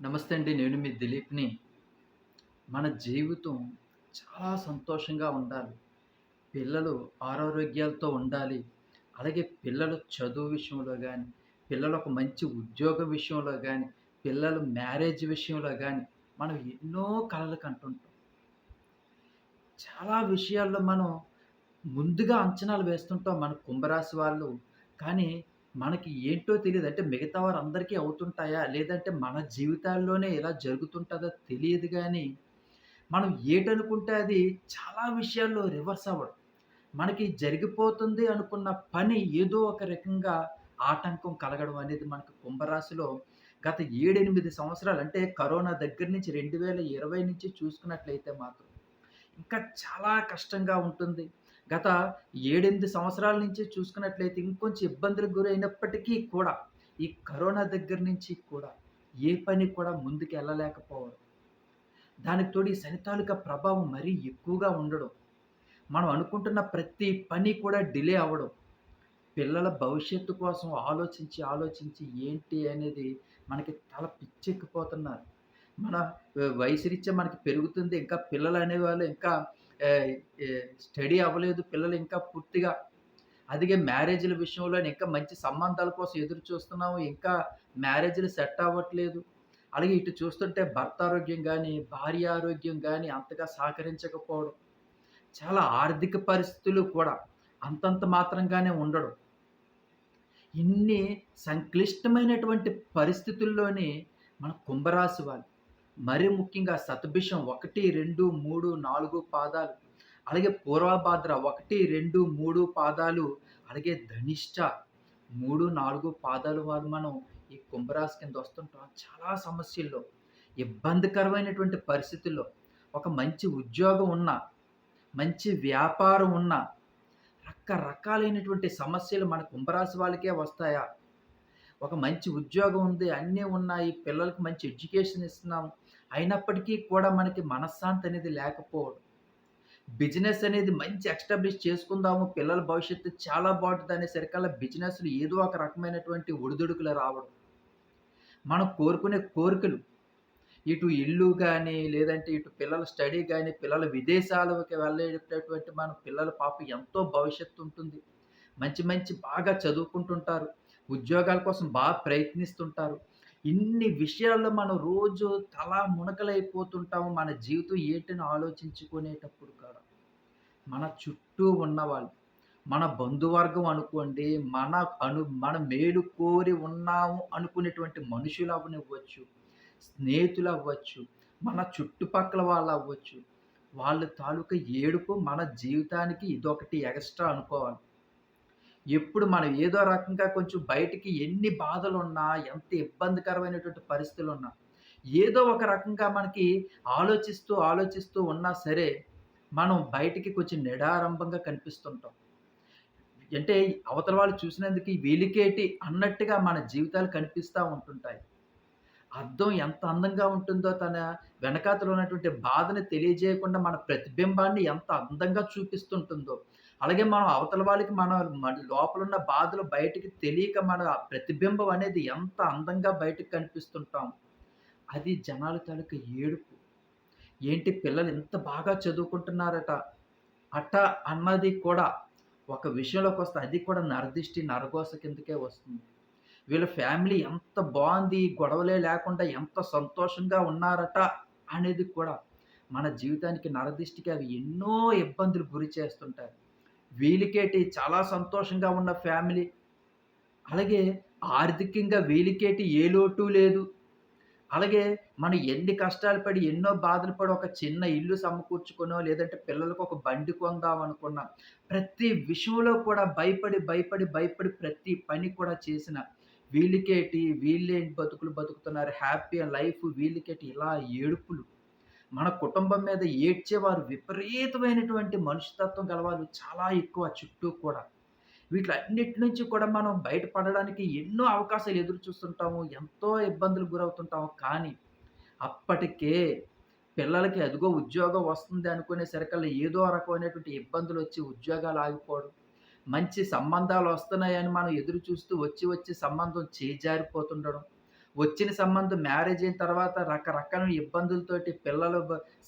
నమస్తే అండి. నేను మీ దిలీప్‌ని. మన జీవితం చాలా సంతోషంగా ఉండాలి. పిల్లలు ఆరోగ్యాలతో ఉండాలి. అలాగే పిల్లలు చదువు విషయంలో కానీ పిల్లలు ఒక మంచి ఉద్యోగం విషయంలో కానీ పిల్లలు మ్యారేజ్ విషయంలో కానీ మనం ఎన్నో కళలు కంటుంటాం. చాలా విషయాల్లో మనం ముందుగా అంచనాలు వేస్తుంటాం మన కుంభరాశి వాళ్ళు. కానీ మనకి ఏంటో తెలియదు అంటే మిగతా వారందరికీ అవుతుంటాయా? లేదంటే మన జీవితాల్లోనే ఇలా జరుగుతుంటుందో తెలియదు కానీ మనం ఏటనుకుంటే అది చాలా విషయాల్లో రివర్స్ అవ్వడం. మనకి జరిగిపోతుంది అనుకున్న పని ఏదో ఒక రకంగా ఆటంకం కలగడం అనేది మనకు కుంభరాశిలో గత 7, 8 సంవత్సరాలు అంటే కరోనా దగ్గర నుంచి 2020 నుంచి చూసుకున్నట్లయితే మాత్రం ఇంకా చాలా కష్టంగా ఉంటుంది. గత 7, 8 సంవత్సరాల నుంచి చూసుకున్నట్లయితే ఇంకొంచెం ఇబ్బందులకు గురైనప్పటికీ కూడా, ఈ కరోనా దగ్గర నుంచి కూడా ఏ పని కూడా ముందుకెళ్ళలేకపోవడం. దానికి తోడు ఈ శని ప్రభావం మరీ ఎక్కువగా ఉండడం. మనం అనుకుంటున్న ప్రతి పని కూడా డిలే అవ్వడం. పిల్లల భవిష్యత్తు కోసం ఆలోచించి, ఆలోచించి ఏంటి అనేది మనకి తల పిచ్చెక్కిపోతున్నారు. మన వయసు రీత్యా మనకి పెరుగుతుంది. ఇంకా పిల్లలు అనేవాళ్ళు ఇంకా స్టడీ అవ్వలేదు. పిల్లలు ఇంకా పూర్తిగా అదిగే మ్యారేజ్‌ల విషయంలోనే ఇంకా మంచి సంబంధాల కోసం ఎదురు చూస్తున్నాము. ఇంకా మ్యారేజ్‌లు సెట్ అవ్వట్లేదు. అలాగే ఇటు చూస్తుంటే భర్త ఆరోగ్యం కానీ భార్య ఆరోగ్యం కానీ అంతగా సహకరించకపోవడం. చాలా ఆర్థిక పరిస్థితులు కూడా అంతంత మాత్రంగానే ఉండడం. ఇన్ని సంక్లిష్టమైనటువంటి పరిస్థితుల్లోని మన కుంభరాశి వాళ్ళు మరీ ముఖ్యంగా సతభిషం ఒకటి రెండు మూడు నాలుగు పాదాలు, అలాగే పూర్వభాద్ర 1, 2, 3 పాదాలు, అలాగే ధనిష్ట 3, 4 పాదాలు వారు మనం ఈ కుంభరాశి కింద వస్తుంటాం. చాలా సమస్యల్లో, ఇబ్బందికరమైనటువంటి పరిస్థితుల్లో ఒక మంచి ఉద్యోగం ఉన్నా, మంచి వ్యాపారం ఉన్నా, రకరకాలైనటువంటి సమస్యలు మన కుంభరాశి వాళ్ళకే వస్తాయా? ఒక మంచి ఉద్యోగం ఉంది. అన్నీ ఉన్నాయి. పిల్లలకు మంచి ఎడ్యుకేషన్ ఇస్తున్నాం. అయినప్పటికీ కూడా మనకి మనశ్శాంతి అనేది లేకపోవడం. బిజినెస్ అనేది మంచి ఎస్టాబ్లిష్ చేసుకుందాము. పిల్లల భవిష్యత్తు చాలా బాగుంటుంది అనేసరికల్లా బిజినెస్‌లో ఏదో ఒక రకమైనటువంటి ఒడిదుడుకులు రావడం. మనం కోరుకునే కోరికలు ఇటు ఇల్లు కానీ లేదంటే ఇటు పిల్లల స్టడీ కానీ పిల్లల విదేశాలకి వెళ్ళేటటువంటి మన పిల్లల పాప ఎంతో భవిష్యత్తు ఉంటుంది. మంచి మంచి బాగా చదువుకుంటుంటారు. ఉద్యోగాల కోసం బాగా ప్రయత్నిస్తుంటారు. ఇన్ని విషయాల్లో మనం రోజు తలా మునకలైపోతుంటాము. మన జీవితం ఏంటని ఆలోచించుకునేటప్పుడు కాదు మన చుట్టూ ఉన్నవాళ్ళు, మన బంధువర్గం అనుకోండి, మన అను మన మేలు కోరి ఉన్నాము అనుకునేటువంటి మనుషులు అవనివ్వచ్చు స్నేహితులు అవ్వచ్చు, మన చుట్టుపక్కల వాళ్ళు అవ్వచ్చు. వాళ్ళ తాలూకా ఏడుపు మన జీవితానికి ఇదొకటి ఎక్స్ట్రా అనుకోవాలి. ఎప్పుడు మనం ఏదో రకంగా కొంచెం బయటికి ఎన్ని బాధలు ఉన్నా ఎంత ఇబ్బందికరమైనటువంటి పరిస్థితులు ఉన్నా ఏదో ఒక రకంగా మనకి ఆలోచిస్తూ, ఆలోచిస్తూ ఉన్నా సరే, మనం బయటికి కొంచెం నిడారంభంగా కనిపిస్తుంటాం. అంటే అవతల వాళ్ళు చూసినందుకు వెలికేటి అన్నట్టుగా మన జీవితాలు కనిపిస్తూ ఉంటుంటాయి. అర్థం ఎంత అందంగా ఉంటుందో తన వెనకాతలో ఉన్నటువంటి బాధని తెలియజేయకుండా మన ప్రతిబింబాన్ని ఎంత అందంగా చూపిస్తుంటుందో, అలాగే మనం అవతల వాళ్ళకి మన మన లోపలున్న బాధలు బయటికి తెలియక మన ప్రతిబింబం అనేది ఎంత అందంగా బయటకి కనిపిస్తుంటాం. అది జనాల తాలూకు ఏడుపు. ఏంటి పిల్లలు ఇంత బాగా చదువుకుంటున్నారట. అట అన్నది కూడా ఒక విషయంలోకొస్తే అది కూడా నరదిష్టి, నరగోస కిందకే వస్తుంది. వీళ్ళ ఫ్యామిలీ ఎంత బాగుంది గొడవలే లేకుండా ఎంత సంతోషంగా ఉన్నారట అనేది కూడా మన జీవితానికి నరదిష్టికి అవి ఎన్నో ఇబ్బందులు గురి చేస్తుంటాయి. వీలికేటి చాలా సంతోషంగా ఉన్న ఫ్యామిలీ. అలాగే ఆర్థికంగా వీలికేటి ఏ లోటు లేదు. అలాగే మనం ఎన్ని కష్టాలు పడి, ఎన్నో బాధలు పడి ఒక చిన్న ఇల్లు సమకూర్చుకునో, లేదంటే పిల్లలకు ఒక బండి కొందాం అనుకున్న, ప్రతి విషయంలో కూడా భయపడి, భయపడి, భయపడి ప్రతి పని కూడా చేసిన వీళ్ళకేటి వీళ్ళేంటి బతుకులు బతుకుతున్నారు. హ్యాపీ లైఫ్ వీళ్ళకేటి ఇలా ఏడుపులు. మన కుటుంబం మీద ఏడ్చేవారు విపరీతమైనటువంటి మనుషుతత్వం గలవారు చాలా ఎక్కువ చుట్టూ కూడా. వీటిలన్నిటి నుంచి కూడా మనం బయటపడడానికి ఎన్నో అవకాశాలు ఎదురు చూస్తుంటాము. ఎంతో ఇబ్బందులు గురవుతుంటాము. కానీ అప్పటికే పిల్లలకి అదిగో ఉద్యోగం వస్తుంది అనుకునే సరికల్లా ఏదో రకమైనటువంటి ఇబ్బందులొచ్చి ఉద్యోగాలు ఆగిపోవడం. మంచి సంబంధాలు వస్తున్నాయని మనం ఎదురు చూస్తూ వచ్చి వచ్చి సంబంధం చేజారిపోతుండడం. వచ్చిన సంబంధం మ్యారేజ్ అయిన తర్వాత రకరకాల ఇబ్బందులతోటి పిల్లలు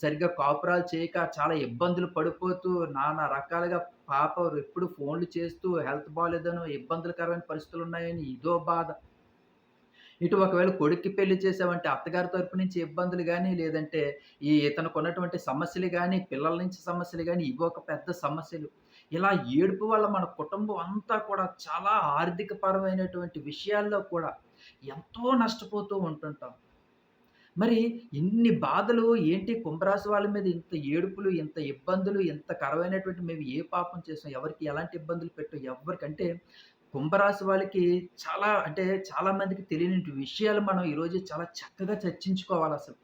సరిగ్గా కాపురాలు చేయక చాలా ఇబ్బందులు పడిపోతూ నానా రకాలుగా పాప ఎప్పుడు ఫోన్‌లు చేస్తూ హెల్త్ బాగాలేదనో ఇబ్బందులకరమైన పరిస్థితులున్నాయని ఇదో బాధ. ఇటు ఒకవేళ కొడుక్కి పెళ్ళి చేసావంటే అత్తగారి తరపు నుంచి ఇబ్బందులు కానీ లేదంటే ఈ ఇతనుకున్నటువంటి సమస్యలు కానీ పిల్లల నుంచి సమస్యలు కానీ ఇవి ఒక పెద్ద సమస్యలు. ఇలా ఏడుపు వల్ల మన కుటుంబం అంతా కూడా చాలా ఆర్థికపరమైనటువంటి విషయాల్లో కూడా ఎంతో నష్టపోతూ ఉంటుంటాం. మరి ఇన్ని బాధలు ఏంటి కుంభరాశి వాళ్ళ మీద ఇంత ఏడుపులు, ఇంత ఇబ్బందులు, ఇంత కరవైనటువంటి మేము ఏ పాపం చేసాం? ఎవరికి ఎలాంటి ఇబ్బందులు పెట్టాం? ఎవ్వరికంటే కుంభరాశి వాళ్ళకి చాలా అంటే చాలామందికి తెలియని విషయాలు మనం ఈరోజు చాలా చక్కగా చర్చించుకోవాలి అసలు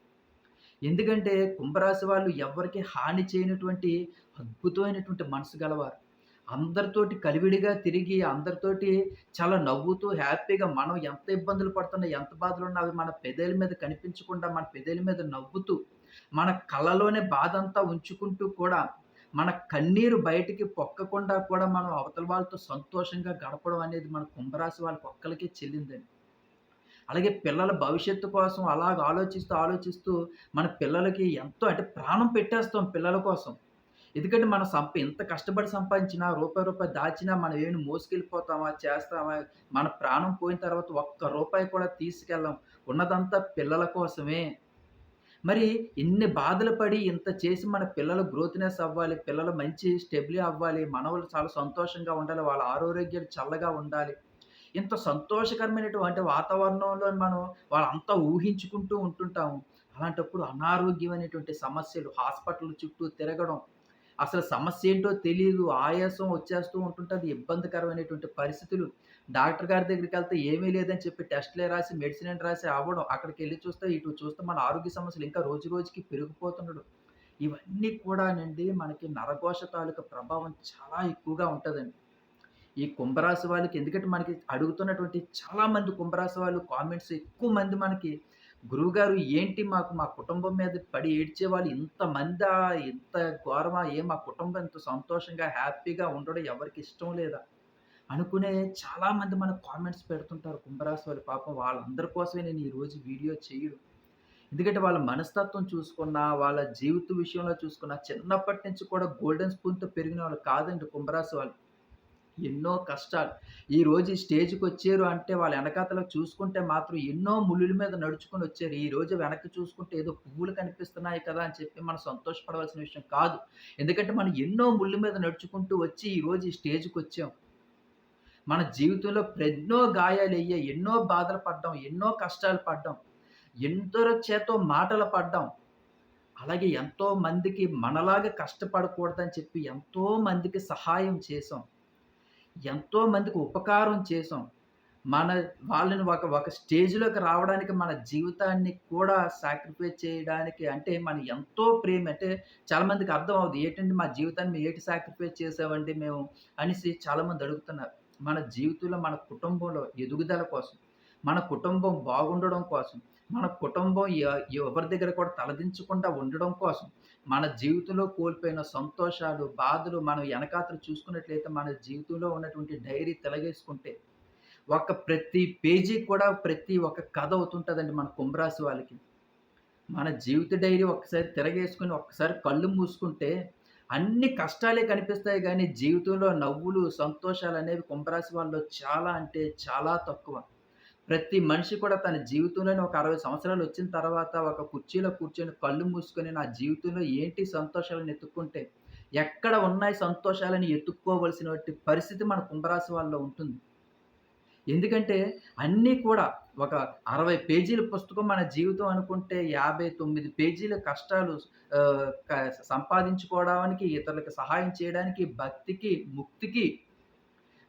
ఎందుకంటే కుంభరాశి వాళ్ళు ఎవరికి హాని చేయనటువంటి అద్భుతమైనటువంటి మనసు గలవారు. అందరితోటి కలివిడిగా తిరిగి, అందరితోటి చాలా నవ్వుతూ హ్యాపీగా మనం ఎంత ఇబ్బందులు పడుతున్నా, ఎంత బాధలున్నా అవి మన పెదేల మీద కనిపించకుండా, మన పెదేల మీద నవ్వుతూ, మన కళ్ళలోనే బాధంతా ఉంచుకుంటూ కూడా, మన కన్నీరు బయటికి పొక్కకుండా కూడా మనం అవతల వాళ్ళతో సంతోషంగా గడపడం అనేది మన కుంభరాశి వాళ్ళకి ఒక్కరికే చెల్లిందండి. అలాగే పిల్లల భవిష్యత్తు కోసం అలాగ ఆలోచిస్తూ, ఆలోచిస్తూ మన పిల్లలకి ఎంతో అంటే ప్రాణం పెట్టేస్తాం పిల్లల కోసం. ఎందుకంటే మనం సంప ఎంత కష్టపడి సంపాదించినా రూపాయి, రూపాయి దాచినా మనం ఏమి మోసుకెళ్ళిపోతామా? చేస్తామా? మన ప్రాణం పోయిన తర్వాత ఒక్క రూపాయి కూడా తీసుకెళ్ళం. ఉన్నదంతా పిల్లల కోసమే. మరి ఇన్ని బాధలు పడి ఇంత చేసి మన పిల్లలు గ్రోత్‌నెస్ అవ్వాలి. పిల్లలు మంచి స్టెబిలీ అవ్వాలి. మనవళ్ళు చాలా సంతోషంగా ఉండాలి. వాళ్ళ ఆరోగ్యాలు చల్లగా ఉండాలి. ఇంత సంతోషకరమైనటువంటి వాతావరణంలో మనం వాళ్ళంతా ఊహించుకుంటూ ఉంటుంటాము. అలాంటప్పుడు అనారోగ్యం అనేటువంటి సమస్యలు హాస్పిటల్ చుట్టూ తిరగడం. అసలు సమస్య ఏంటో తెలియదు ఆయాసం వచ్చేస్తూ ఉంటుంటుంది ఇబ్బందికరమైనటువంటి పరిస్థితులు. డాక్టర్ గారి దగ్గరికి వెళ్తే ఏమీ లేదని చెప్పి టెస్ట్‌లే రాసి, మెడిసిన్ రాసి అవ్వడం. అక్కడికి వెళ్ళి చూస్తే, ఇటు చూస్తే మన ఆరోగ్య సమస్యలు ఇంకా రోజు రోజుకి పెరిగిపోతుండడం. ఇవన్నీ కూడానండి మనకి నరఘోష తాలూకా ప్రభావం చాలా ఎక్కువగా ఉంటుందండి ఈ కుంభరాశి వాళ్ళకి ఎందుకంటే మనకి అడుగుతున్నటువంటి చాలామంది కుంభరాశి వాళ్ళు కామెంట్స్ ఎక్కువ మంది మనకి గురువుగారు ఏంటి మాకు మా కుటుంబం మీద పడి ఏడ్చేవాళ్ళు ఇంతమందా? ఇంత ఘోరమా? ఏ మా కుటుంబం ఇంత సంతోషంగా, హ్యాపీగా ఉండడం ఎవరికి ఇష్టం లేదా? అనుకునే చాలామంది మన కామెంట్స్ పెడుతుంటారు కుంభరాశి వాళ్ళు. పాపం వాళ్ళందరి కోసమే నేను ఈరోజు వీడియో చేయడం. ఎందుకంటే వాళ్ళ మనస్తత్వం చూసుకున్నా, వాళ్ళ జీవిత విషయంలో చూసుకున్నా, చిన్నప్పటి నుంచి కూడా గోల్డెన్ స్పూన్‌తో పెరిగిన వాళ్ళు కాదండి కుంభరాశి వాళ్ళు. ఎన్నో కష్టాలు. ఈరోజు ఈ స్టేజ్‌కొచ్చారు అంటే వాళ్ళ వెనకాతలో చూసుకుంటే మాత్రం ఎన్నో ముళ్ళుల మీద నడుచుకొని వచ్చారు ఈరోజు వెనక్కి చూసుకుంటే ఏదో పువ్వులు కనిపిస్తున్నాయి కదా! అని చెప్పి మనం సంతోషపడవలసిన విషయం కాదు. ఎందుకంటే మనం ఎన్నో ముళ్ళ మీద నడుచుకుంటూ వచ్చి ఈరోజు ఈ స్టేజ్‌కొచ్చాం. మన జీవితంలో ఎన్నో గాయాలయ్యాయి. ఎన్నో బాధలు పడ్డాం. ఎన్నో కష్టాలు పడ్డాం. ఎంతో చేతో మాటలు పడ్డాం. అలాగే ఎంతో మందికి మనలాగా కష్టపడకూడదని చెప్పి ఎంతో మందికి సహాయం చేసాం ఎంతో మందికి ఉపకారం చేశాం. మన వాళ్ళని ఒక ఒక స్టేజ్‌లోకి రావడానికి మన జీవితాన్ని కూడా సాక్రిఫైస్ చేయడానికి అంటే మనం ఎంతో ప్రేమ అంటే చాలామందికి అర్థం అవుతుంది ఏంటంటే మా జీవితాన్ని మేము ఏటి సాక్రిఫైస్ చేసామండి మేము అనేసి చాలామంది అడుగుతున్నారు. మన జీవితంలో మన కుటుంబంలో ఎదుగుదల కోసం, మన కుటుంబం బాగుండడం కోసం, మన కుటుంబం ఎవరి దగ్గర కూడా తలదించకుండా ఉండడం కోసం, మన జీవితంలో కోల్పోయిన సంతోషాలు, బాధలు మనం వెనకాతలు చూసుకున్నట్లయితే మన జీవితంలో ఉన్నటువంటి డైరీ తొలగేసుకుంటే ఒక ప్రతి పేజీ కూడా ప్రతి ఒక్క కథ అవుతుంటుందండి మన కుంభరాశి వాళ్ళకి. మన జీవిత డైరీ ఒకసారి తిరగేసుకుని ఒక్కసారి కళ్ళు మూసుకుంటే అన్ని కష్టాలే కనిపిస్తాయి కానీ జీవితంలో నవ్వులు, సంతోషాలు అనేవి కుంభరాశి వాళ్ళలో చాలా అంటే చాలా తక్కువ. ప్రతి మనిషి కూడా తన జీవితంలోనే ఒక అరవై సంవత్సరాలు వచ్చిన తర్వాత ఒక కుర్చీలో కూర్చొని కళ్ళు మూసుకొని నా జీవితంలో ఏంటి సంతోషాలను ఎత్తుక్కుంటే ఎక్కడ ఉన్నాయి సంతోషాలని ఎత్తుక్కోవలసిన పరిస్థితి మన కుంభరాశి వాళ్ళలో ఉంటుంది. ఎందుకంటే అన్నీ కూడా ఒక 60 పేజీల పుస్తకం మన జీవితం అనుకుంటే 59 పేజీల కష్టాలు సంపాదించుకోవడానికి, ఇతరులకు సహాయం చేయడానికి, భక్తికి, ముక్తికి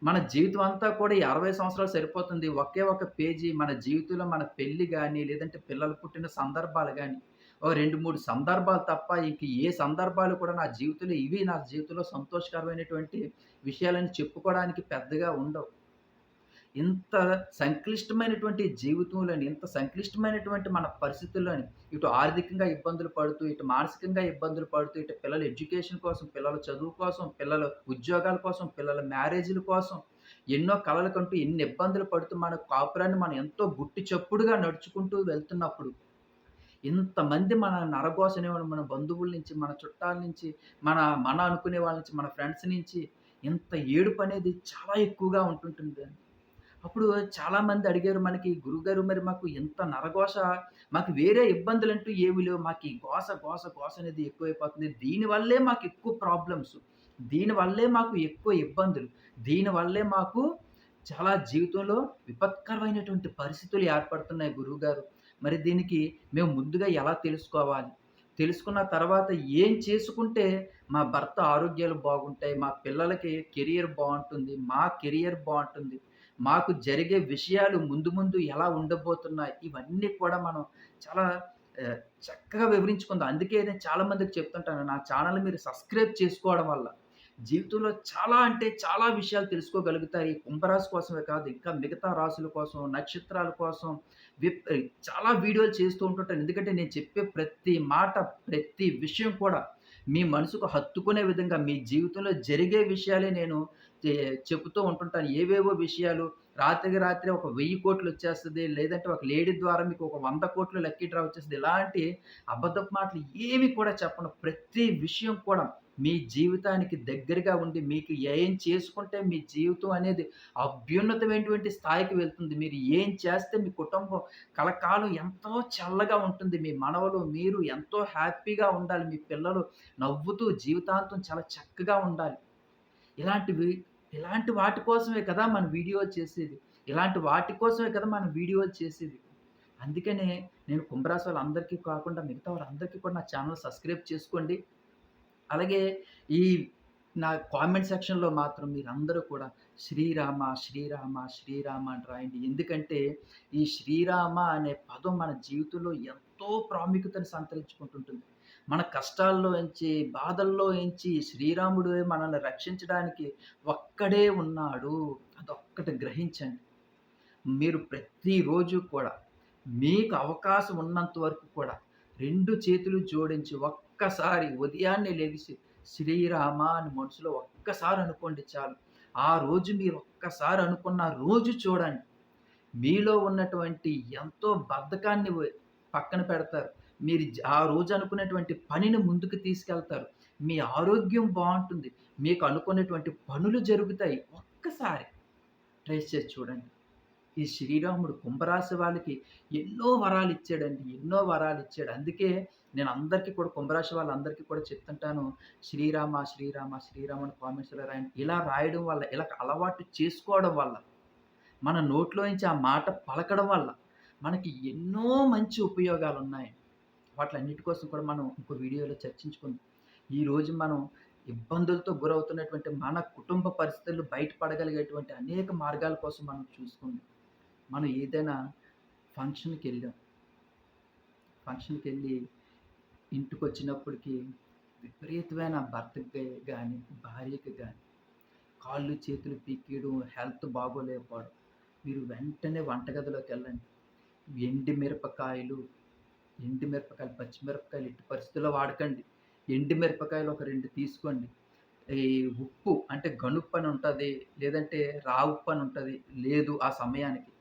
మన జీవితం అంతా కూడా ఈ 60 సంవత్సరాలు సరిపోతుంది. ఒకే ఒక పేజీ మన జీవితంలో మన పెళ్ళి కానీ లేదంటే పిల్లలు పుట్టిన సందర్భాలు కానీ ఓ 2, 3 సందర్భాలు తప్ప ఇంక ఏ సందర్భాలు కూడా నా జీవితంలో ఇవి నా జీవితంలో సంతోషకరమైనటువంటి విషయాలని చెప్పుకోవడానికి పెద్దగా ఉండవు. ఇంత సంక్లిష్టమైనటువంటి జీవితంలోని, ఇంత సంక్లిష్టమైనటువంటి మన పరిస్థితుల్లోని, ఇటు ఆర్థికంగా ఇబ్బందులు పడుతూ, ఇటు మానసికంగా ఇబ్బందులు పడుతూ, ఇటు పిల్లల ఎడ్యుకేషన్ కోసం, పిల్లల చదువు కోసం, పిల్లల ఉద్యోగాల కోసం, పిల్లల మ్యారేజీల కోసం, ఎన్నో కళలకంటూ ఎన్ని ఇబ్బందులు పడుతూ మన కాపురాన్ని మనం ఎంతో గుట్టి చప్పుడుగా నడుచుకుంటూ వెళ్తున్నప్పుడు ఇంతమంది మన నరఘోషని మన బంధువుల నుంచి, మన చుట్టాల నుంచి, మన మన అనుకునే వాళ్ళ నుంచి, మన ఫ్రెండ్స్ నుంచి ఇంత ఏడుపనేది చాలా ఎక్కువగా ఉంటుంటుంది. అప్పుడు చాలామంది అడిగారు మనకి, గురుగారు మరి మాకు ఇంత నరఘోష మాకు వేరే ఇబ్బందులంటూ ఏమి లేవు. మాకు ఈ గోస గోస గోస అనేది ఎక్కువైపోతుంది. దీనివల్లే మాకు ఎక్కువ ప్రాబ్లమ్స్. దీనివల్లే మాకు ఎక్కువ ఇబ్బందులు. దీనివల్లే మాకు చాలా జీవితంలో విపత్కరమైనటువంటి పరిస్థితులు ఏర్పడుతున్నాయి గురువుగారు. మరి దీనికి మేము ముందుగా ఎలా తెలుసుకోవాలి? తెలుసుకున్న తర్వాత ఏం చేసుకుంటే మా భర్త ఆరోగ్యాలు బాగుంటాయి, మా పిల్లలకి కెరియర్ బాగుంటుంది మా కెరియర్ బాగుంటుంది మాకు జరిగే విషయాలు ముందు ముందు ఎలా ఉండబోతున్నాయి, ఇవన్నీ కూడా మనం చాలా చక్కగా వివరించుకుందాం. అందుకే నేను చాలా మందికి చెప్తుంటాను. నా ఛానల్ మీరు సబ్స్క్రైబ్ చేసుకోవడం వల్ల జీవితంలో చాలా అంటే చాలా విషయాలు తెలుసుకోగలుగుతాయి కుంభరాశి కోసమే కాదు, ఇంకా మిగతా రాశుల కోసం, నక్షత్రాల కోసం చాలా వీడియోలు చేస్తూ ఉంటుంటాను. ఎందుకంటే నేను చెప్పే ప్రతి మాట, ప్రతి విషయం కూడా మీ మనసుకు హత్తుకునే విధంగా మీ జీవితంలో జరిగే విషయాలే నేను చెబుతూ ఉంటుంటాను. ఏవేవో విషయాలు రాత్రికి రాత్రి ఒక వెయ్యి కోట్లు వచ్చేస్తుంది లేదంటే ఒక లేడీ ద్వారా మీకు ఒక 100,00,00,000 లక్కీ డ్రా వచ్చేస్తుంది ఇలాంటి అబద్ధపు మాటలు ఏమి కూడా చెప్పను. ప్రతి విషయం కూడా మీ జీవితానికి దగ్గరగా ఉండి మీకు ఏం చేసుకుంటే మీ జీవితం అనేది అభ్యున్నతమైనటువంటి స్థాయికి వెళ్తుంది. మీరు ఏం చేస్తే మీ కుటుంబం కలకాలం ఎంతో చల్లగా ఉంటుంది. మీ మనవలు, మీరు ఎంతో హ్యాపీగా ఉండాలి. మీ పిల్లలు నవ్వుతూ జీవితాంతం చాలా చక్కగా ఉండాలి. ఇలాంటివి ఇలాంటి వాటి కోసమే కదా మనం వీడియో చేసేది. ఇలాంటి వాటి కోసమే కదా మనం వీడియోలు చేసేది. అందుకనే నేను కుంభరాశి వాళ్ళందరికీ కాకుండా మిగతా వాళ్ళందరికీ కూడా నా ఛానల్ సబ్స్క్రైబ్ చేసుకోండి. అలాగే ఈ నా కామెంట్ సెక్షన్‌లో మాత్రం మీరందరూ కూడా శ్రీరామ, శ్రీరామ, శ్రీరామ అని రాయండి. ఎందుకంటే ఈ శ్రీరామ అనే పదం మన జీవితంలో ఎంతో ప్రాముఖ్యతను సంతరించుకుంటుంటుంది. మన కష్టాల్లో ఎంచి, బాధల్లో ఎంచి శ్రీరాముడు మనల్ని రక్షించడానికి ఒక్కడే ఉన్నాడు. అదొక్కటి గ్రహించండి. మీరు ప్రతిరోజు కూడా మీకు అవకాశం ఉన్నంత వరకు కూడా రెండు చేతులు జోడించి ఒక్కసారి ఉదయాన్నే లేచి శ్రీరామ అని మనసులో ఒక్కసారి అనుకోండి చాలు. ఆ రోజు మీరు ఒక్కసారి అనుకున్న రోజు చూడండి. మీలో ఉన్నటువంటి ఎంతో బద్ధకాన్ని పక్కన పెడతారు. మీరు ఆ రోజు అనుకున్నటువంటి పనిని ముందుకు తీసుకెళ్తారు. మీ ఆరోగ్యం బాగుంటుంది మీకు అనుకున్నటువంటి పనులు జరుగుతాయి. ఒక్కసారి ట్రై చేసి చూడండి. ఈ శ్రీరాముడు కుంభరాశి వాళ్ళకి ఎన్నో వరాలిచ్చాడండి. ఎన్నో వరాలు ఇచ్చాడు అందుకే నేను అందరికీ కూడా కుంభరాశి వాళ్ళందరికీ కూడా చెప్తుంటాను. శ్రీరామ, శ్రీరామ, శ్రీరామ అని కామెంట్స్‌లో రాయండి. ఇలా రాయడం వల్ల, ఇలా అలవాటు చేసుకోవడం వల్ల, మన నోట్లో నుంచి ఆ మాట పలకడం వల్ల మనకి ఎన్నో మంచి ఉపయోగాలు ఉన్నాయి వాటిలన్నిటి కోసం కూడా మనం ఇంకో వీడియోలో చర్చించుకుందాం. ఈరోజు మనం ఇబ్బందులతో గురవుతున్నటువంటి మన కుటుంబ పరిస్థితులు బయటపడగలిగేటువంటి అనేక మార్గాల కోసం మనం చూసుకుందాం. మనం ఏదైనా ఫంక్షన్కి వెళ్ళాం ఫంక్షన్కి వెళ్ళి ఇంటికి వచ్చినప్పటికీ విపరీతమైన భర్తకి కానీ భార్యకి కానీ కాళ్ళు, చేతులు పీకేయడం, హెల్త్ బాగోలేకపోవడం. మీరు వెంటనే వంటగదిలోకెళ్ళండి. ఎండి మిరపకాయలు, ఎండు మిరపకాయలు, పచ్చిమిరపకాయలు ఎట్టి పరిస్థితుల్లో వాడకండి. ఎండు మిరపకాయలు ఒక రెండు తీసుకోండి. ఈ ఉప్పు అంటే గనుప్పు అని ఉంటుంది లేదంటే రావు అని ఉంటుంది లేదు ఆ సమయానికి.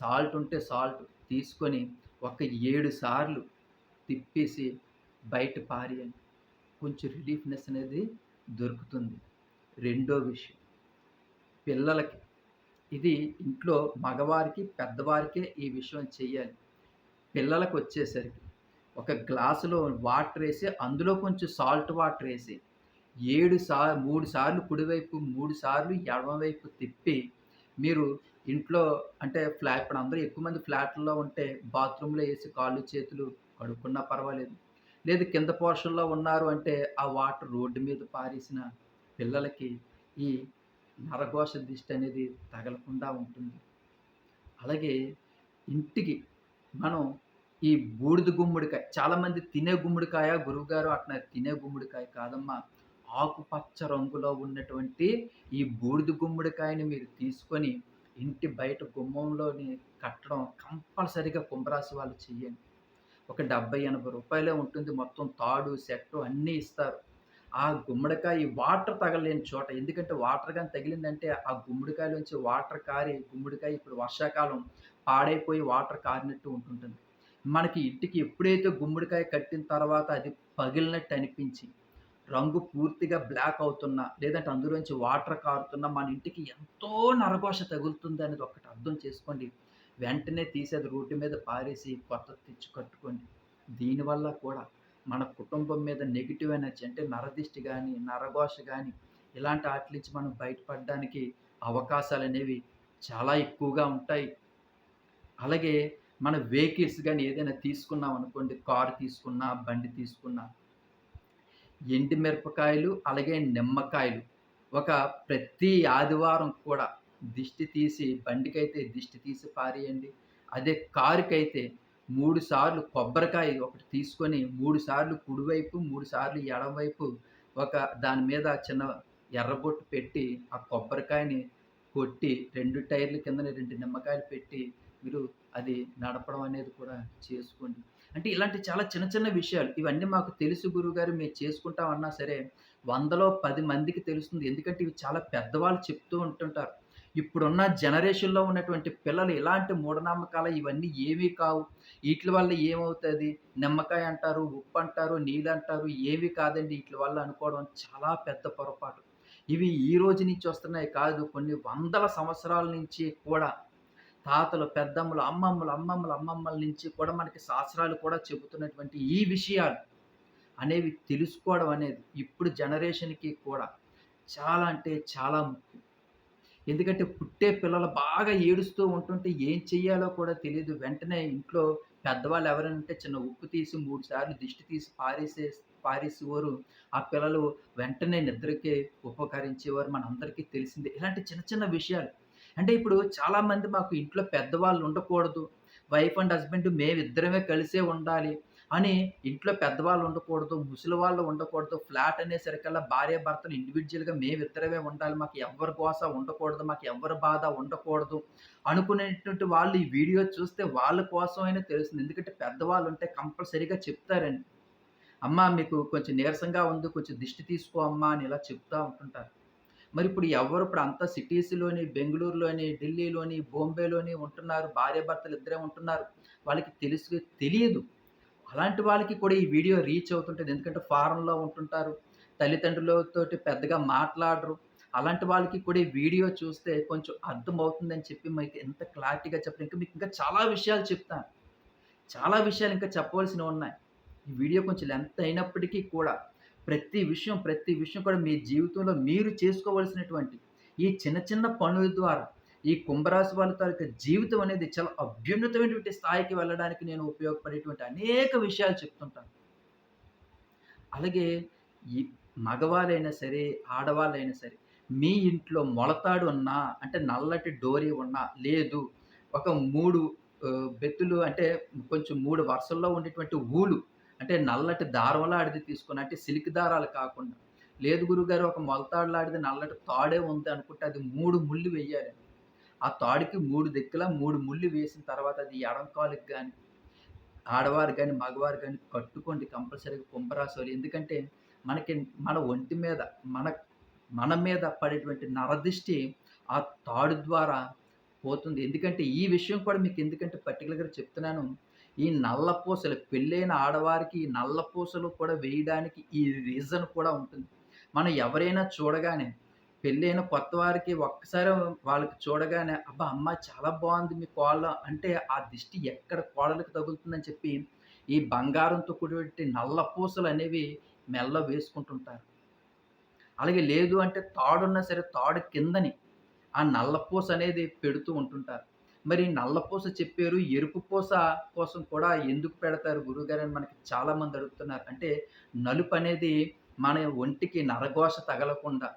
సాల్ట్ ఉంటే సాల్ట్ తీసుకొని ఒక ఏడు సార్లు తిప్పేసి బయట పారేయండి. కొంచెం రిలీఫ్‌నెస్ అనేది దొరుకుతుంది. రెండో విషయం పిల్లలకి ఇది ఇంట్లో మగవారికి, పెద్దవారికే ఈ విషయం చేయాలి పిల్లలకు వచ్చేసరికి ఒక గ్లాసులో వాటర్ వేసి అందులో కొంచెం సాల్ట్ వాటర్ వేసి ఏడు సార్ మూడు సార్లు కుడివైపు, మూడు సార్లు ఎడమవైపు తిప్పి మీరు ఇంట్లో అంటే ఫ్లాట్ ఇప్పుడు అందరూ ఎక్కువ మంది ఫ్లాట్లో ఉంటే బాత్రూంలో వేసి కాళ్ళు, చేతులు కడుక్కున్నా పర్వాలేదు. లేదు కింద పోర్షన్‌లో ఉన్నారు అంటే ఆ వాటర్ రోడ్డు మీద పారేసిన పిల్లలకి ఈ నరఘోష దిష్టి అనేది తగలకుండా ఉంటుంది. అలాగే ఇంటికి మనం ఈ బూడిద గుమ్మడికాయ చాలామంది తినే గుమ్మడికాయ గురువుగారు అంటున్నారు. తినే గుమ్మడికాయ కాదమ్మా. ఆకుపచ్చ రంగులో ఉన్నటువంటి ఈ బూడిద గుమ్మడికాయని మీరు తీసుకొని ఇంటి బయట గుమ్మంలోని కట్టడం కంపల్సరీగా కుంభరాశి వాళ్ళు చెయ్యండి. ఒక 70, 80 రూపాయలే ఉంటుంది. మొత్తం తాడు, సెట్టు అన్నీ ఇస్తారు. ఆ గుమ్మడికాయ వాటర్ తగలేని చోట ఎందుకంటే వాటర్ కానీ తగిలిందంటే ఆ గుమ్మడికాయలోంచి వాటర్ కారి గుమ్మడికాయ ఇప్పుడు వర్షాకాలం పాడైపోయి వాటర్ కారినట్టు ఉంటుంటుంది. మనకి ఇంటికి ఎప్పుడైతే గుమ్మడికాయ కట్టిన తర్వాత అది పగిలినట్టు అనిపించి, రంగు పూర్తిగా బ్లాక్ అవుతున్నా, లేదంటే అందులోంచి వాటర్ కారుతున్నా మన ఇంటికి ఎంతో నరఘోష తగులుతుందనేది ఒకటి అర్థం చేసుకోండి. వెంటనే తీసేది రోడ్డు మీద పారేసి కొత్త తెచ్చి కట్టుకోండి. దీనివల్ల కూడా మన కుటుంబం మీద నెగిటివ్ ఎనర్జీ అంటే నరదిష్టి కానీ నరఘోష కానీ ఇలాంటి ఆటిల నుంచి మనం బయటపడడానికి అవకాశాలు అనేవి చాలా ఎక్కువగా ఉంటాయి. అలాగే మన వెహికల్స్ కానీ ఏదైనా తీసుకున్నాం అనుకోండి, కారు తీసుకున్నా, బండి తీసుకున్నా, ఎండు మిరపకాయలు, అలాగే నిమ్మకాయలు ఒక ప్రతి ఆదివారం కూడా దిష్టి తీసి బండికైతే దిష్టి తీసి పారేయండి. అదే కారుకైతే మూడు సార్లు కొబ్బరికాయ ఒకటి తీసుకొని మూడు సార్లు కుడివైపు, మూడు సార్లు ఎడమవైపు ఒక దాని మీద చిన్న ఎర్రబొట్టు పెట్టి, ఆ కొబ్బరికాయని కొట్టి రెండు టైర్ల కింద రెండు నిమ్మకాయలు పెట్టి మీరు అది నడపడం అనేది కూడా చేసుకోండి. అంటే ఇలాంటి చాలా చిన్న చిన్న విషయాలు. ఇవన్నీ మాకు తెలుసు గురువుగారు మేము చేసుకుంటాం అన్నా సరే, వందలో పది మందికి తెలుస్తుంది. ఎందుకంటే ఇవి చాలా పెద్దవాళ్ళు చెప్తూ ఉంటుంటారు. ఇప్పుడున్న జనరేషన్‌లో ఉన్నటువంటి పిల్లలు ఇలాంటి మూఢనమ్మకాలు ఇవన్నీ ఏమీ కావు. వీటి వల్ల ఏమవుతుంది నిమ్మకాయ అంటారు, ఉప్పు అంటారు, నీళ్ళు అంటారు ఏవి కాదండి వీటి వల్ల అనుకోవడం చాలా పెద్ద పొరపాటు. ఇవి ఈ రోజు నుంచి వస్తున్నాయి కాదు. కొన్ని వందల సంవత్సరాల నుంచి కూడా తాతలు, పెద్దమ్మలు, అమ్మమ్మలు, అమ్మమ్మలు అమ్మమ్మల నుంచి కూడా మనకి శాస్త్రాలు కూడా చెబుతున్నటువంటి ఈ విషయాలు అనేవి తెలుసుకోవడం అనేది ఇప్పుడు జనరేషన్‌కి కూడా చాలా అంటే చాలా ముఖ్యం. ఎందుకంటే పుట్టే పిల్లలు బాగా ఏడుస్తూ ఉంటుంటే ఏం చెయ్యాలో కూడా తెలియదు వెంటనే ఇంట్లో పెద్దవాళ్ళు ఎవరంటే చిన్న ఉప్పు తీసి మూడు సార్లు దిష్టి తీసి పారేసే పారేసేవారు. ఆ పిల్లలు వెంటనే నిద్రకే ఉపకరించేవారు. మనందరికీ తెలిసిందే. ఇలాంటి చిన్న చిన్న విషయాలు. అంటే ఇప్పుడు చాలామంది మాకు ఇంట్లో పెద్దవాళ్ళు ఉండకూడదు. వైఫ్ అండ్ హస్బెండ్ మేమిద్దరమే కలిసే ఉండాలి అని ఇంట్లో పెద్దవాళ్ళు ఉండకూడదు. ముసలి వాళ్ళు ఉండకూడదు. ఫ్లాట్ అనేసరికల్లా భార్యాభర్తలు ఇండివిజువల్గా మేమిద్దరమే ఉండాలి. మాకు ఎవ్వరి గోస ఉండకూడదు. మాకు ఎవరి బాధ ఉండకూడదు. అనుకునేటువంటి వాళ్ళు ఈ వీడియో చూస్తే వాళ్ళ కోసమైనా తెలుస్తుంది. ఎందుకంటే పెద్దవాళ్ళు ఉంటే కంపల్సరీగా చెప్తారండి. అమ్మా మీకు కొంచెం నీరసంగా ఉంది. కొంచెం దిష్టి తీసుకో అమ్మా అని ఇలా చెప్తూ ఉంటుంటారు. మరి ఇప్పుడు ఎవరు ఇప్పుడు అంతా సిటీస్‌లోని, బెంగళూరులోని ఢిల్లీలోని, బొంబేలోని ఉంటున్నారు. భార్యాభర్తలు ఇద్దరే ఉంటున్నారు. వాళ్ళకి తెలుసు తెలియదు. అలాంటి వాళ్ళకి కూడా ఈ వీడియో రీచ్ అవుతుంటుంది ఎందుకంటే ఫారెన్‌లో ఉంటుంటారు. తల్లిదండ్రులతోటి పెద్దగా మాట్లాడరు. అలాంటి వాళ్ళకి కూడా ఈ వీడియో చూస్తే కొంచెం అర్థమవుతుందని చెప్పి మీకు ఎంత క్లారిటీగా చెప్పను. ఇంకా మీకు ఇంకా చాలా విషయాలు చెప్తాను. చాలా విషయాలు ఇంకా చెప్పవలసినవి ఉన్నాయి. ఈ వీడియో కొంచెం లెంత్ అయినప్పటికీ కూడా ప్రతి విషయం, ప్రతి విషయం కూడా మీ జీవితంలో మీరు చేసుకోవలసినటువంటి ఈ చిన్న చిన్న పనుల ద్వారా ఈ కుంభరాశి వాళ్ళ తాలూకా జీవితం అనేది చాలా అభ్యున్నతమైనటువంటి స్థాయికి వెళ్ళడానికి నేను ఉపయోగపడేటువంటి అనేక విషయాలు చెప్తుంటాను. అలాగే ఈ మగవారైనా సరే, ఆడవాళ్ళైనా సరే, మీ ఇంట్లో మొలతాడు ఉన్నా, అంటే నల్లటి డోరీ ఉన్నా, లేదు ఒక మూడు బెత్తులు అంటే కొంచెం మూడు వరుసల్లో ఉండేటువంటి ఊలు అంటే నల్లటి దారంలాడిది తీసుకుని అంటే సిల్క్ దారాలు కాకుండా, లేదు గురుగారు ఒక మొలతాడులాడిది నల్లటి తాడే ఉంది అనుకుంటే అది మూడు ముళ్ళు వేయాలి ఆ తాడుకి మూడు దిక్కులా మూడు ముళ్ళు వేసిన తర్వాత అది ఎడంకాలుకి కానీ ఆడవారు కానీ మగవారు కానీ కట్టుకోండి కంపల్సరీగా కుంభరాశోళ్ళు. ఎందుకంటే మనకి మన ఒంటి మీద, మన మన మీద పడేటువంటి నరదృష్టి ఆ తాడు ద్వారా పోతుంది. ఎందుకంటే ఈ విషయం కూడా మీకు ఎందుకంటే పర్టికులర్గా చెప్తున్నాను. ఈ నల్ల పూసలు పెళ్ళైన ఆడవారికి ఈ నల్ల పూసలు కూడా వేయడానికి ఈ రీజన్ కూడా ఉంటుంది. మనం ఎవరైనా చూడగానే పెళ్ళైన కొత్త వారికి ఒక్కసారి వాళ్ళకి చూడగానే అబ్బా! అమ్మ చాలా బాగుంది మీ కోళ్ళ అంటే ఆ దిష్టి ఎక్కడ కోడలకు తగులుతుందని చెప్పి ఈ బంగారంతో కూడినటువంటి నల్ల పూసలు అనేవి మెల్ల వేసుకుంటుంటారు. అలాగే లేదు అంటే తాడున్నా సరే తాడు కిందని ఆ నల్ల పూస అనేది పెడుతూ ఉంటుంటారు. మరి నల్ల పూస చెప్పారు. ఎరుపు పూస కోసం కూడా ఎందుకు పెడతారు గురువుగారు అని మనకి చాలామంది అడుగుతున్నారు. అంటే నలుపు అనేది మన ఒంటికి నరఘోష తగలకుండా,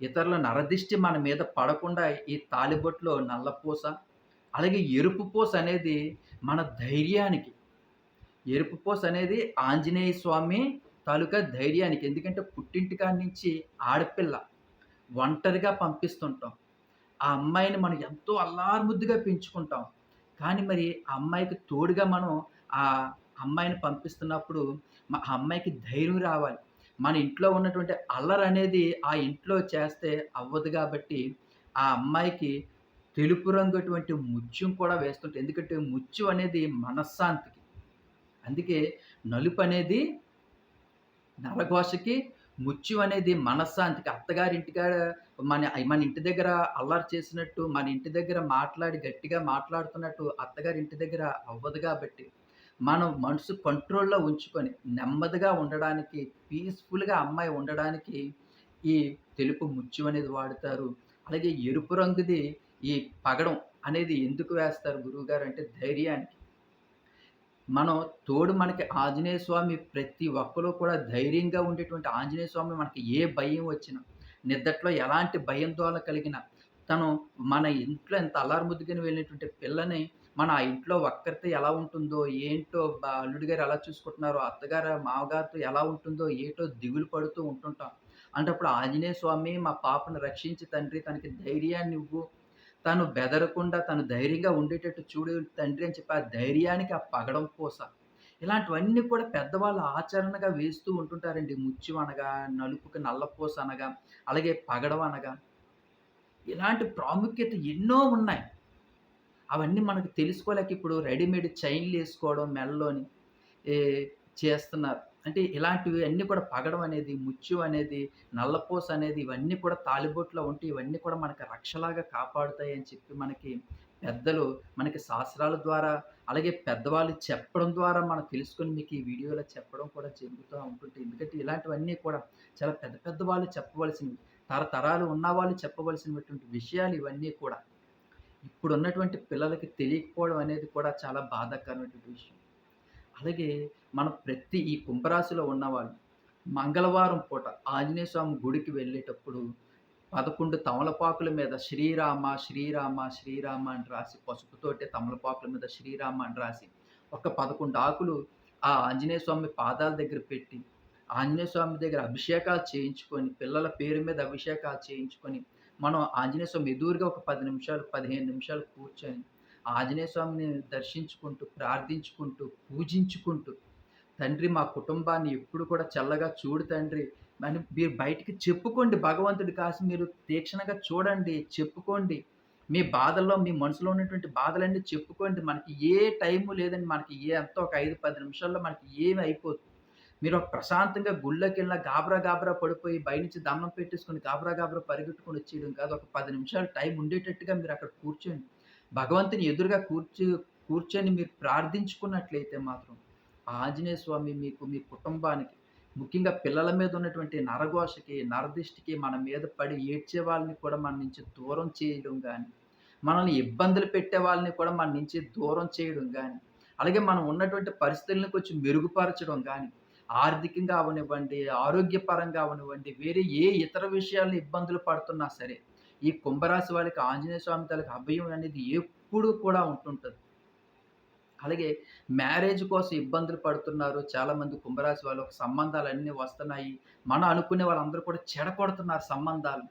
ఇతరుల నరదిష్టి మన మీద పడకుండా ఈ తాలిబొట్లో నల్ల పూస, అలాగే ఎరుపు పూస అనేది మన ధైర్యానికి, ఎరుపు పూస అనేది ఆంజనేయ స్వామి తాలూకా ధైర్యానికి. ఎందుకంటే పుట్టింటి కాడి నుంచి ఆడపిల్ల ఒంటరిగా పంపిస్తుంటాం. ఆ అమ్మాయిని మనం ఎంతో అల్లారుముద్దుగా పెంచుకుంటాం. కానీ మరి ఆ అమ్మాయికి తోడుగా మనం ఆ అమ్మాయిని పంపిస్తున్నప్పుడు మా అమ్మాయికి ధైర్యం రావాలి. మన ఇంట్లో ఉన్నటువంటి అల్లరనేది ఆ ఇంట్లో చేస్తే అవ్వదు కాబట్టి ఆ అమ్మాయికి తెలుపు రంగటువంటి ముత్యం కూడా వేస్తుంటే ఎందుకంటే ముత్యం అనేది మనశ్శాంతికి. అందుకే నలుపు అనేది నరఘోషకి, ముత్యం అనేది మనశ్శాంతికి. అత్తగారింటికాడ మన మన ఇంటి దగ్గర అల్లరి చేసినట్టు, మన ఇంటి దగ్గర మాట్లాడి గట్టిగా మాట్లాడుతున్నట్టు అత్తగారి ఇంటి దగ్గర అవ్వదు కాబట్టి మనం మనసు కంట్రోల్‌లో ఉంచుకొని, నెమ్మదిగా ఉండడానికి, పీస్‌ఫుల్‌గా అమ్మాయి ఉండడానికి ఈ తెలుపు ముత్యం అనేది వాడుతారు. అలాగే ఎరుపు రంగుది ఈ పగడం అనేది ఎందుకు వేస్తారు గురువుగారు అంటే ధైర్యానికి. మనం తోడు మనకి ఆంజనేయ స్వామి ప్రతి ఒక్కరు కూడా ధైర్యంగా ఉండేటువంటి ఆంజనేయ స్వామి మనకి ఏ భయం వచ్చినా, నిద్దట్లో ఎలాంటి భయం ద్వారా కలిగిన తను మన ఇంట్లో ఎంత అల్లారుముద్దుగాని వెళ్ళినటువంటి పిల్లని మన ఆ ఇంట్లో ఒక్కరితో ఎలా ఉంటుందో, ఏంటో అల్లుడి గారు ఎలా చూసుకుంటున్నారో, అత్తగారు, మామగారితో ఎలా ఉంటుందో, ఏటో దిగులు పడుతూ ఉంటుంటాం. అంటే అప్పుడు ఆంజనేయ స్వామి మా పాపను రక్షించి తండ్రి తనకి ధైర్యాన్నివ్వు. తను బెదరకుండా తను ధైర్యంగా ఉండేటట్టు చూడు తండ్రి అని చెప్పి ఆ ధైర్యానికి ఆ పగడం పూస. ఇలాంటివన్నీ కూడా పెద్దవాళ్ళు ఆచరణగా వేస్తూ ఉంటుంటారండి. ముచ్చు అనగా, నలుపుకి నల్లపూస అనగా, అలాగే పగడం అనగా. ఇలాంటి ప్రాముఖ్యత ఎన్నో ఉన్నాయి. అవన్నీ మనకు తెలుసుకోలేక ఇప్పుడు రెడీమేడ్ చైన్‌లేసుకోవడం మెడలోని చేస్తున్నారు. అంటే ఇలాంటివి అన్నీ కూడా పగడం అనేది, ముచ్చు అనేది, నల్లపూస అనేది ఇవన్నీ కూడా తాళిబొట్టులో ఉంటే ఇవన్నీ కూడా మనకు రక్షలాగా కాపాడుతాయి అని చెప్పి మనకి పెద్దలు మనకి శాస్త్రాల ద్వారా, అలాగే పెద్దవాళ్ళు చెప్పడం ద్వారా మనం తెలుసుకొని మీకు ఈ వీడియోలో చెప్పడం కూడా జరుగుతూ ఉంటుంది ఎందుకంటే ఇలాంటివన్నీ కూడా చాలా పెద్ద పెద్ద వాళ్ళు చెప్పవలసినవి. తరతరాలు ఉన్న వాళ్ళు చెప్పవలసినటువంటి విషయాలు ఇవన్నీ కూడా. ఇప్పుడున్నటువంటి పిల్లలకి తెలియకపోవడం అనేది కూడా చాలా బాధాకరమైనటువంటి విషయం. అలాగే మనం ప్రతి ఈ కుంభరాశిలో ఉన్నవాళ్ళు మంగళవారం పూట ఆంజనేయ స్వామి గుడికి వెళ్ళేటప్పుడు 11 తమలపాకుల మీద శ్రీరామ, శ్రీరామ, శ్రీరామ అని రాసి పసుపుతోటే తమలపాకుల మీద శ్రీరామ అని రాసి ఒక 11 ఆకులు ఆ ఆంజనేయ స్వామి పాదాల దగ్గర పెట్టి, ఆంజనేయ స్వామి దగ్గర అభిషేకాలు చేయించుకొని, పిల్లల పేరు మీద అభిషేకాలు చేయించుకొని, మనం ఆంజనేయ స్వామి ఎదురుగా ఒక పది నిమిషాలు, 15 నిమిషాలు కూర్చొని, ఆంజనేయ స్వామిని దర్శించుకుంటూ, ప్రార్థించుకుంటూ, పూజించుకుంటూ, తండ్రి మా కుటుంబాన్ని ఎప్పుడు కూడా చల్లగా చూడు తండ్రి అని మీరు బయటికి చెప్పుకోండి. భగవంతుడి కాసి మీరు తీక్షణంగా చూడండి. చెప్పుకోండి. మీ బాధల్లో మీ మనసులో ఉన్నటువంటి బాధలన్నీ చెప్పుకోండి. మనకి ఏ టైము లేదండి. మనకి ఏ ఎంతో ఒక 5, 10 నిమిషాల్లో మనకి ఏమి అయిపోదు. మీరు ఒక ప్రశాంతంగా గుళ్ళోకెళ్ళినా గాబరా గాబరా పడిపోయి బయట నుంచి దమ్మం పెట్టేసుకొని గాబరా గాబరా పరిగెట్టుకుని వచ్చేయడం కాదు. ఒక పది నిమిషాలు టైం ఉండేటట్టుగా మీరు అక్కడ కూర్చోండి. భగవంతుని ఎదురుగా కూర్చు కూర్చొని మీరు ప్రార్థించుకున్నట్లయితే మాత్రం ఆంజనేయ స్వామి మీకు మీ కుటుంబానికి ముఖ్యంగా పిల్లల మీద ఉన్నటువంటి నరఘోషకి, నరదిష్టికి మన మీద పడి ఏడ్చే వాళ్ళని కూడా మన నుంచి దూరం చేయడం కానీ మనల్ని ఇబ్బందులు పెట్టే వాళ్ళని కూడా మన నుంచి దూరం చేయడం కానీ అలాగే మనం ఉన్నటువంటి పరిస్థితులను కొంచెం మెరుగుపరచడం కానీ ఆర్థికంగా అవనివ్వండి ఆరోగ్యపరంగా అవనివ్వండి వేరే ఏ ఇతర విషయాల్లో ఇబ్బందులు పడుతున్నా సరే, ఈ కుంభరాశి వాళ్ళకి ఆంజనేయ స్వామి తలకి అభయం అనేది ఎప్పుడూ కూడా ఉంటుంటుంది. అలాగే మ్యారేజ్ కోసం ఇబ్బందులు పడుతున్నారు. చాలామంది కుంభరాశి వాళ్ళకి సంబంధాలు సంబంధాలన్నీ వస్తున్నాయి. మనం అనుకునే వాళ్ళందరూ కూడా చెడగొడుతున్నారు సంబంధాలు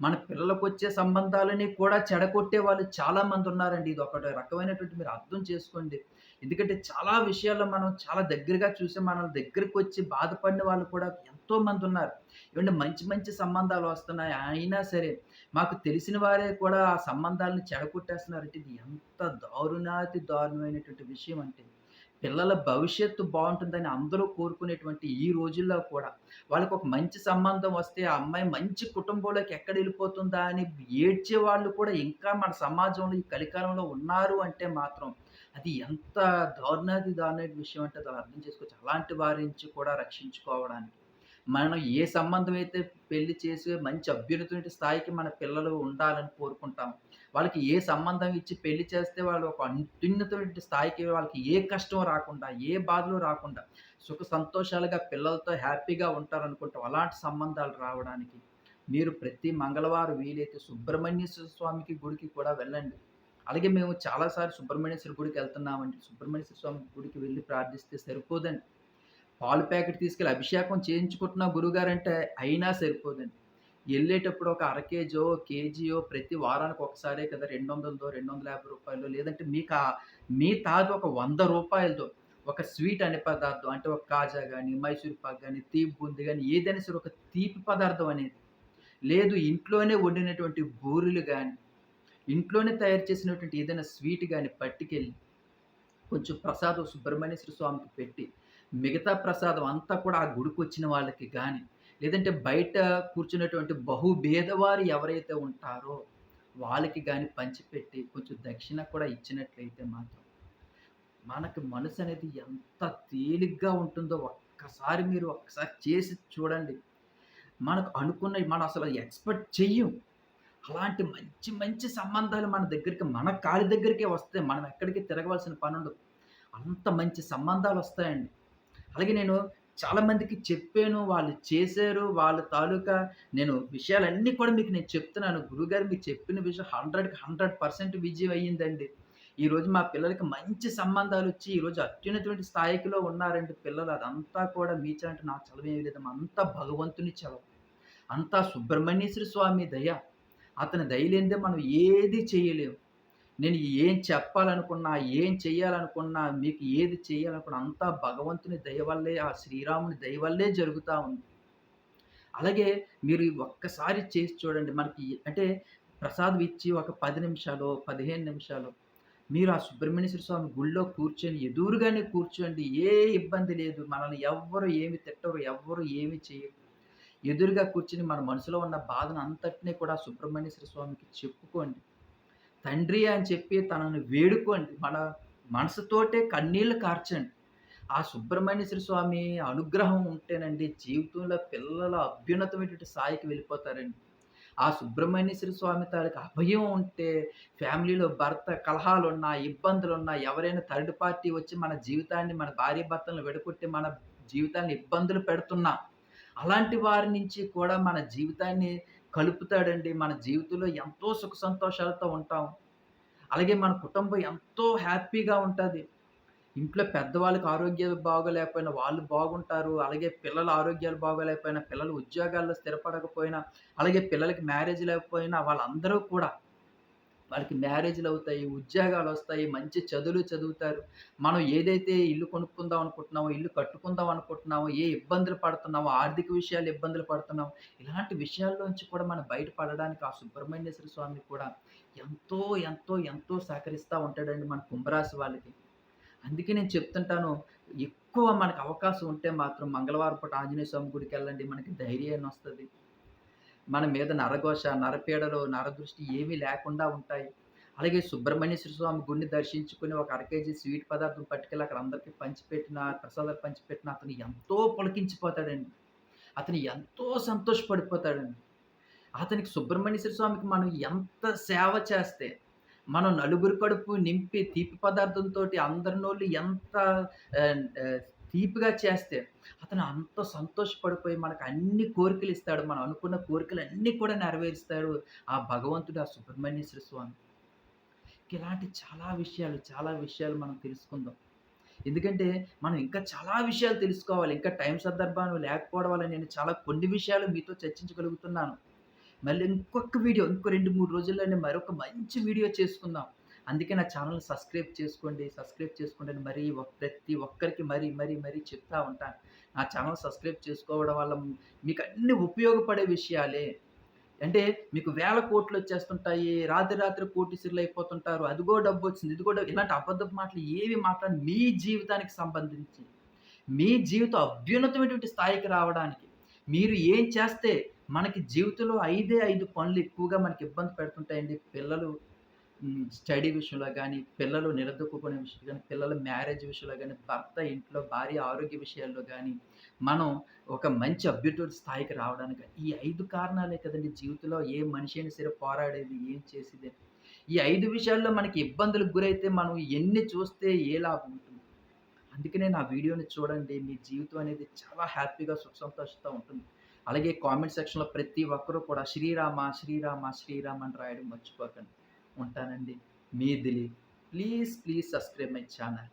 మన పిల్లలకొచ్చే సంబంధాలని కూడా చెడగొట్టే వాళ్ళు చాలామంది ఉన్నారండి. ఇది ఇదొక రకమైనటువంటి మీరు అర్థం చేసుకోండి. ఎందుకంటే చాలా విషయాల్లో మనం చాలా దగ్గరగా చూసి మన దగ్గరకొచ్చి బాధపడిన వాళ్ళు కూడా ఎంతోమంది ఉన్నారు. ఏవండీ మంచి మంచి సంబంధాలు వస్తున్నాయి. అయినా సరే మాకు తెలిసిన వారే కూడా ఆ సంబంధాలను చెడగొట్టేస్తున్నారంటే ఇది ఎంత దారుణాతి దారుణమైనటువంటి విషయం అంటే, పిల్లల భవిష్యత్తు బాగుంటుందని అందరూ కోరుకునేటువంటి ఈ రోజుల్లో కూడా, వాళ్ళకొక మంచి సంబంధం వస్తే ఆ అమ్మాయి మంచి కుటుంబంలోకి ఎక్కడ వెళ్ళిపోతుందా అని ఏడ్చే వాళ్ళు కూడా ఇంకా మన సమాజంలో ఈ కలికాలంలో ఉన్నారు అంటే మాత్రం, అది ఎంత దారుణాది దారుణమైన విషయం అంటే అర్థం చేసుకోవచ్చు. అలాంటి వారి నుంచి కూడా రక్షించుకోవడానికి, మనం ఏ సంబంధం అయితే పెళ్ళి చేసి మంచి అభ్యున్నత స్థాయికి మన పిల్లలు ఉండాలని కోరుకుంటాం వాళ్ళకి ఏ సంబంధం ఇచ్చి పెళ్ళి చేస్తే వాళ్ళు ఒక అత్యున్నతమైన స్థాయికి వాళ్ళకి ఏ కష్టం రాకుండా, ఏ బాధలు రాకుండా, సుఖ సంతోషాలుగా పిల్లలతో హ్యాపీగా ఉంటారనుకుంటాం. అలాంటి సంబంధాలు రావడానికి మీరు ప్రతి మంగళవారం వీలైతే సుబ్రహ్మణ్య స్వామికి గుడికి కూడా వెళ్ళండి. అలాగే మేము చాలాసార్లు సుబ్రహ్మణ్యేశ్వర గుడికి వెళ్తున్నామండి సుబ్రహ్మణ్యేశ్వర స్వామి గుడికి వెళ్ళి ప్రార్థిస్తే సరిపోదండి. పాలు ప్యాకెట్ తీసుకెళ్ళి అభిషేకం చేయించుకుంటున్నాం గురువుగారంటే అయినా సరిపోదండి. వెళ్ళేటప్పుడు ఒక అర కేజో, కేజీయో ప్రతి వారానికి ఒకసారే కదా! రెండొందలతో రెండు వందల యాభై రూపాయలు లేదంటే మీకా మీ తాత ఒక వంద రూపాయలతో ఒక స్వీట్ అనే పదార్థం అంటే ఒక కాజా కానీ మైసూర్ పాక్ కానీ తీపి బూందీ కానీ ఏదైనా సరే ఒక తీపి పదార్థం అనేది. లేదు ఇంట్లోనే వండినటువంటి బూరెలు కానీ ఇంట్లోనే తయారు చేసినటువంటి ఏదైనా స్వీట్ కానీ పట్టుకెళ్ళి, కొంచెం ప్రసాదం సుబ్రహ్మణ్యేశ్వర స్వామికి పెట్టి, మిగతా ప్రసాదం అంతా కూడా ఆ గుడికొచ్చిన వాళ్ళకి కానీ లేదంటే బయట కూర్చున్నటువంటి బహుభేదవారు ఎవరైతే ఉంటారో వాళ్ళకి కానీ పంచిపెట్టి కొంచెం దక్షిణ కూడా ఇచ్చినట్లయితే మాత్రం, మనకి మనసు అనేది ఎంత తేలిగ్గా ఉంటుందో ఒక్కసారి మీరు ఒక్కసారి చేసి చూడండి. మనకు అనుకున్న మనం అసలు ఎక్స్‌పెక్ట్ చెయ్యం. అలాంటి మంచి మంచి సంబంధాలు మన దగ్గరికి మన కాళ్ళ దగ్గరికే వస్తాయి. మనం ఎక్కడికి తిరగవలసిన పనుండదు. అంత మంచి సంబంధాలు వస్తాయండి అలాగే నేను చాలామందికి చెప్పాను. వాళ్ళు చేశారు. వాళ్ళ తాలూకా నేను విషయాలన్నీ కూడా మీకు నేను చెప్తున్నాను. గురుగారు మీకు చెప్పిన విషయం 100కి 100% విజయం అయ్యిందండి. ఈరోజు మా పిల్లలకి మంచి సంబంధాలు వచ్చి ఈరోజు అత్యున్నతమైన స్థాయికిలో ఉన్నారండి పిల్లలు. అదంతా కూడా మీ చలవ అంటే నా చలవేమి లేదు అంతా భగవంతుని చలవ. అంతా సుబ్రహ్మణ్యేశ్వర స్వామి దయ. అతని దయ లేనిదే మనం ఏది చేయలేము. నేను ఏం చెప్పాలనుకున్నా, ఏం చేయాలనుకున్నా, మీకు ఏది చేయాలనుకున్నా అంతా భగవంతుని దయ వల్లే, ఆ శ్రీరాముని దయ వల్లే ఉంది. అలాగే మీరు ఒక్కసారి చేసి చూడండి. మనకి అంటే ప్రసాదం ఇచ్చి ఒక పది నిమిషాలు పదిహేను నిమిషాలు మీరు ఆ సుబ్రహ్మణ్యేశ్వర స్వామి గుళ్ళో కూర్చొని ఎదురుగానే కూర్చోండి. ఏ ఇబ్బంది లేదు. మనల్ని ఎవ్వరు ఏమి తిట్టరు. ఎవ్వరు ఏమి చేయరు. ఎదురుగా కూర్చొని మన మనసులో ఉన్న బాధను అంతటినీ కూడా సుబ్రహ్మణ్యేశ్వర స్వామికి చెప్పుకోండి. తండ్రి అని చెప్పి తనని వేడుకోండి. మన మనసుతోటే కన్నీళ్ళు కార్చండి. ఆ సుబ్రహ్మణ్యేశ్వర స్వామి అనుగ్రహం ఉంటేనండి జీవితంలో పిల్లలు అభ్యున్నతమైనటువంటి స్థాయికి వెళ్ళిపోతారండి. ఆ సుబ్రహ్మణ్యేశ్వర స్వామి తాలూకు అభయం ఉంటే ఫ్యామిలీలో భర్త కలహాలున్నా, ఇబ్బందులున్నా, ఎవరైనా థర్డ్ పార్టీ వచ్చి మన జీవితాన్ని, మన భార్యాభర్తలను విడగొట్టి మన జీవితాన్ని ఇబ్బందులు పెడుతున్నా, అలాంటి వారి నుంచి కూడా మన జీవితాన్ని కలుపుతాడండి. మన జీవితంలో ఎంతో సుఖ సంతోషాలతో ఉంటాం. అలాగే మన కుటుంబం ఎంతో హ్యాపీగా ఉంటుంది ఇంట్లో పెద్దవాళ్ళకి ఆరోగ్యాలు బాగోలేకపోయినా వాళ్ళు బాగుంటారు. అలాగే పిల్లల ఆరోగ్యాలు బాగోలేకపోయినా, పిల్లలు ఉద్యోగాల్లో స్థిరపడకపోయినా, అలాగే పిల్లలకి మ్యారేజ్ లేకపోయినా వాళ్ళందరూ కూడా వాళ్ళకి ఉద్యోగాలు వస్తాయి మంచి చదువులు చదువుతారు. మనం ఏదైతే ఇల్లు కొనుక్కుందాం అనుకుంటున్నామో, ఇల్లు కట్టుకుందాం అనుకుంటున్నామో, ఏ ఇబ్బందులు పడుతున్నామో, ఆర్థిక విషయాలు ఇబ్బందులు పడుతున్నామో, ఇలాంటి విషయాల్లోంచి కూడా మనం బయటపడడానికి ఆ సుబ్రహ్మణ్యేశ్వర స్వామి కూడా ఎంతో, ఎంతో, ఎంతో సహకరిస్తూ ఉంటాడండి మన కుంభరాశి వాళ్ళకి. అందుకే నేను చెప్తుంటాను. ఎక్కువ మనకు అవకాశం ఉంటే మాత్రం మంగళవారం పూట ఆంజనేయ స్వామి గుడికి వెళ్ళండి మనకి ధైర్యాన్ని వస్తుంది మన మీద నరఘోష, నరపీడలు, నరదృష్టి ఏమీ లేకుండా ఉంటాయి. అలాగే సుబ్రహ్మణ్యేశ్వర స్వామి గుడిని దర్శించుకొని ఒక అరకేజీ స్వీట్ పదార్థం పట్టుకెళ్ళి అక్కడ అందరికి పంచిపెట్టిన ప్రసాదాలు పంచిపెట్టిన అతను ఎంతో పొలకించిపోతాడండి అతను ఎంతో సంతోషపడిపోతాడండి. అతనికి సుబ్రహ్మణ్యేశ్వర స్వామికి మనం ఎంత సేవ చేస్తే, మనం నలుగురి కడుపు నింపి తీపి పదార్థంతో అందరి నోళ్ళు ఎంత డీప్గా చేస్తే, అతను అంత సంతోషపడిపోయి మనకు అన్ని కోరికలు ఇస్తాడు. మనం అనుకున్న కోరికలు అన్నీ కూడా నెరవేరుస్తాడు. ఆ భగవంతుడు ఆ సుబ్రహ్మణ్యేశ్వర స్వామి. ఇలాంటి చాలా విషయాలు, చాలా విషయాలు మనం తెలుసుకుందాం. ఎందుకంటే మనం ఇంకా చాలా విషయాలు తెలుసుకోవాలి. ఇంకా టైం సందర్భాలు లేకపోవడం వల్ల నేను చాలా కొన్ని విషయాలు మీతో చర్చించగలుగుతున్నాను. మళ్ళీ ఇంకొక వీడియో ఇంకో 2, 3 రోజుల్లోనే మరొక మంచి వీడియో చేసుకుందాం. అందుకే నా ఛానల్ సబ్స్క్రైబ్ చేసుకోండి. సబ్స్క్రైబ్ చేసుకోండి అని మరీ ఒ ప్రతి ఒక్కరికి మరీ, మరీ, మరీ చెప్తా ఉంటాను. నా ఛానల్ సబ్స్క్రైబ్ చేసుకోవడం వల్ల మీకు అన్నీ ఉపయోగపడే విషయాలే. అంటే మీకు వేల కోట్లు వచ్చేస్తుంటాయి రాత్రి రాత్రి కోటీశ్వరులయిపోతుంటారు. అదిగో డబ్బొచ్చింది, ఇదిగో డబ్బు ఇలాంటి అబద్ధపు మాటలు ఏవి మాట్లాడి మీ జీవితానికి సంబంధించి, మీ జీవితం అభ్యున్నతమైనటువంటి స్థాయికి రావడానికి, మీరు ఏం చేస్తే మనకి జీవితంలో ఐదే ఐదు పనులు ఎక్కువగా మనకి ఇబ్బంది పెడుతుంటాయండి. పిల్లలు స్టడీ విషయంలో కానీ పిల్లలు నిలదొక్కుకునే విషయంలో కానీ పిల్లల మ్యారేజ్ విషయంలో కానీ భర్త ఇంట్లో భార్య ఆరోగ్య విషయాల్లో కానీ మనం ఒక మంచి అభ్యున్నత స్థాయికి రావడానికి ఈ ఐదు కారణాలే కదండి జీవితంలో ఏ మనిషి అయినా సరే పోరాడేది, ఏం చేసేది. ఈ ఐదు విషయాల్లో మనకి ఇబ్బందులకు గురైతే మనం ఎన్ని చూస్తే ఏ లాభం ఉంటుంది. అందుకనే నా వీడియోని చూడండి. మీ జీవితం అనేది చాలా హ్యాపీగా సుఖ సంతోషంతో ఉంటుంది. అలాగే కామెంట్ సెక్షన్‌లో ప్రతి ఒక్కరూ కూడా శ్రీరామ, శ్రీరామ, శ్రీరామ అని రాయడం మర్చిపోకండి. ఉంటానండి. మీ Dilip. Please, please subscribe my channel.